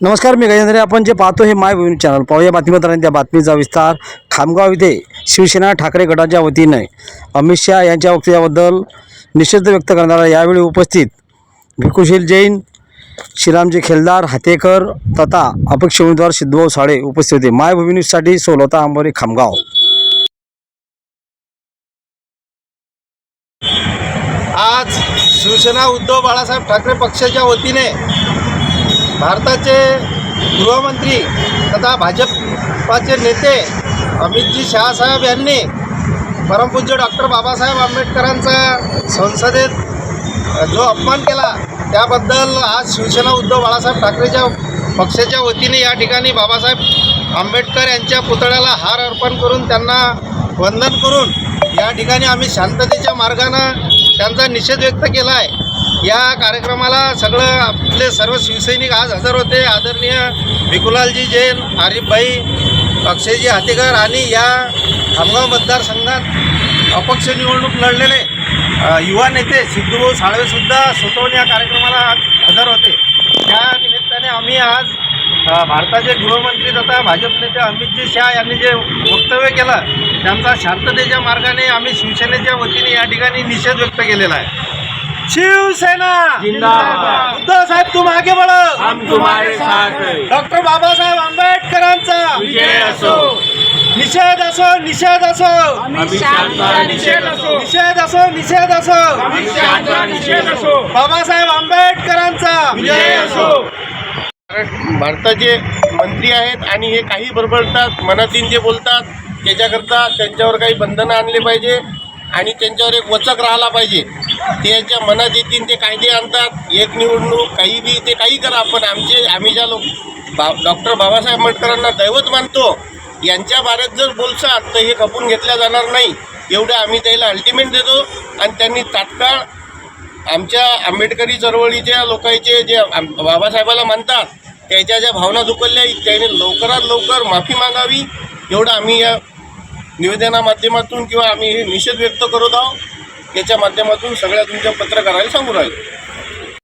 नमस्कार मी गजेंद्र. आपण जे पाहतो हे माय भूमी चॅनल. पाहूया बातमीपत्रांनी त्या बातमीचा विस्तार. खामगाव इथे शिवसेना ठाकरे गटाच्या वतीने अमित शहा यांच्या वक्तव्याबद्दल निषेध व्यक्त करणारा यावेळी उपस्थित भिकुशील जैन श्रीरामजी खेलदार हातेकर तथा अपक्ष उमेदवार सिद्धभाऊ साळे उपस्थित होते. मायभूमी न्यूजसाठी सोलता आंबोरे खामगाव. आज शिवसेना उद्धव बाळासाहेब ठाकरे पक्षाच्या वतीने भारताचे गृहमंत्री तथा भाजपाचे नेते अमितजी शहासाहेब यांनी परमपूज्य डॉक्टर बाबासाहेब आंबेडकरांचा संसदेत जो अपमान केला त्याबद्दल आज शिवसेना उद्धव बाळासाहेब ठाकरेच्या पक्षाच्या वतीने या ठिकाणी बाबासाहेब आंबेडकर यांच्या पुतळ्याला हार अर्पण करून त्यांना वंदन करून या ठिकाणी आम्ही शांततेच्या मार्गानं त्यांचा निषेध व्यक्त केला आहे या कार्यक्रमाला सगळं आपले सर्व शिवसैनिक आज हजर होते. आदरणीय भिकुलालजी जैन आरिफभाई अक्षयजी हातेकर आणि या खामगाव मतदारसंघात अपक्ष निवडणूक लढलेले युवा नेते सिद्धूभाऊ साळवेसुद्धा स्वतःहून या कार्यक्रमाला आज हजर होते. त्या निमित्ताने आम्ही आज भारताचे गृहमंत्री तथा भाजप नेते अमितजी शहा यांनी जे वक्तव्य केलं त्यांचा शांततेच्या मार्गाने आम्ही शिवसेनेच्या वतीने या ठिकाणी निषेध व्यक्त केलेला आहे. शिवसेना! जिंदाबाद. उद्धव साहेब तुम आगे बढ़ो. हम तुम्हारे साथ हैं. डॉक्टर बाबासाहेब आंबेडकरांचा. विजय असो. निषेध असो निषेध असो. निषेध असो. निषेध असो निषेध असो. बाबासाहेब आंबेडकरांचा. विजय असो. भारताचे मंत्री आहेत आणि हे काही बडबडतात मनातील जे बोलतात त्याच्याकरता त्यांच्यावर काही बंधनं आणले पाहिजे. आणि त्यांच्यावर एक वचक राहिला पाहिजे. त्याच्या मनात येतील ते कायदे आणतात. एक निवडणूक काही बी ते काही करा. पण आमचे आम्ही ज्या लोक बा डॉक्टर बाबासाहेब आंबेडकरांना दैवत मानतो यांच्या बारेत जर बोलसात तर हे खपून घेतल्या जाणार नाही. एवढं आम्ही त्याला अल्टिमेट देतो. आणि त्यांनी तात्काळ आमच्या आंबेडकरी चळवळीच्या लोकांचे जे बाबासाहेबाला मानतात त्याच्या ज्या भावना दुखल्या त्याने लवकरात लवकर माफी मागावी. एवढं आम्ही या निवेदना माध्यमातून किंवा आम्ही हे निषेध व्यक्त करत आहोत त्याच्या माध्यमातून सगळ्या तुमच्या पत्रकाराला सांगू राहिलो